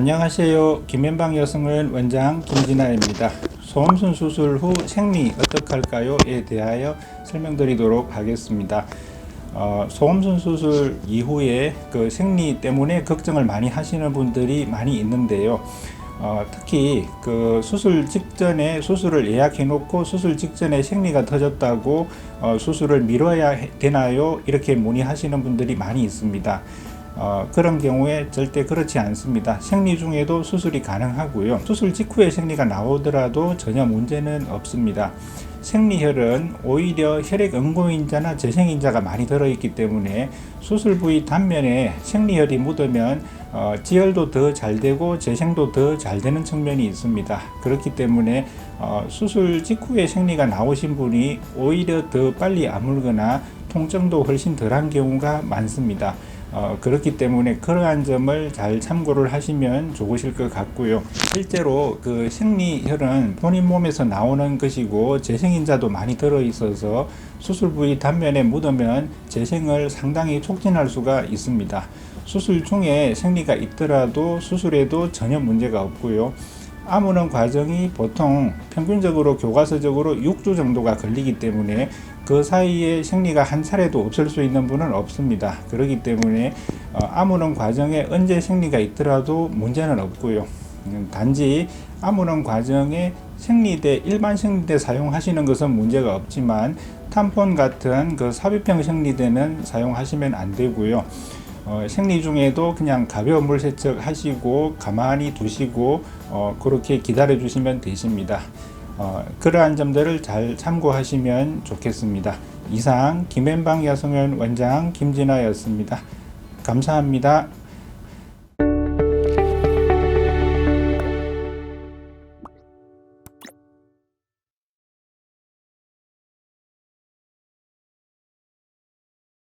안녕하세요. 김현방 여성의원 원장 김진아입니다. 소음순 수술 후 생리 어떡할까요?에 대하여 설명드리도록 하겠습니다. 어, 소음순 수술 이후에 그 생리 때문에 걱정을 많이 하시는 분들이 많이 있는데요. 어, 특히 그 수술 직전에 수술을 예약해 놓고 수술 직전에 생리가 터졌다고 어, 수술을 미뤄야 해- 되나요? 이렇게 문의하시는 분들이 많이 있습니다. 어, 그런 경우에 절대 그렇지 않습니다. 생리 중에도 수술이 가능하고요. 수술 직후에 생리가 나오더라도 전혀 문제는 없습니다. 생리혈은 오히려 혈액 응고인자나 재생인자가 많이 들어있기 때문에 수술 부위 단면에 생리혈이 묻으면 어, 지혈도 더 잘 되고 재생도 더 잘 되는 측면이 있습니다. 그렇기 때문에 어, 수술 직후에 생리가 나오신 분이 오히려 더 빨리 아물거나 통증도 훨씬 덜한 경우가 많습니다. 어, 그렇기 때문에 그러한 점을 잘 참고를 하시면 좋으실 것 같고요. 실제로 그 생리혈은 본인 몸에서 나오는 것이고 재생인자도 많이 들어 있어서 수술 부위 단면에 묻으면 재생을 상당히 촉진할 수가 있습니다. 수술 중에 생리가 있더라도 수술에도 전혀 문제가 없고요. 아무는 과정이 보통 평균적으로 교과서적으로 6주 정도가 걸리기 때문에 그 사이에 생리가 한 차례도 없을 수 있는 분은 없습니다. 그렇기 때문에 어, 아무는 과정에 언제 생리가 있더라도 문제는 없고요. 음, 단지 아무는 과정에 생리대 일반 생리대 사용하시는 것은 문제가 없지만 탐폰 같은 그 삽입형 생리대는 사용하시면 안 되고요. 어, 생리 중에도 그냥 가벼운 물 세척 하시고 가만히 두시고 어, 그렇게 기다려 주시면 되십니다. 어, 그러한 점들을 잘 참고하시면 좋겠습니다. 이상 김현방 여성원 원장 김진아였습니다. 감사합니다.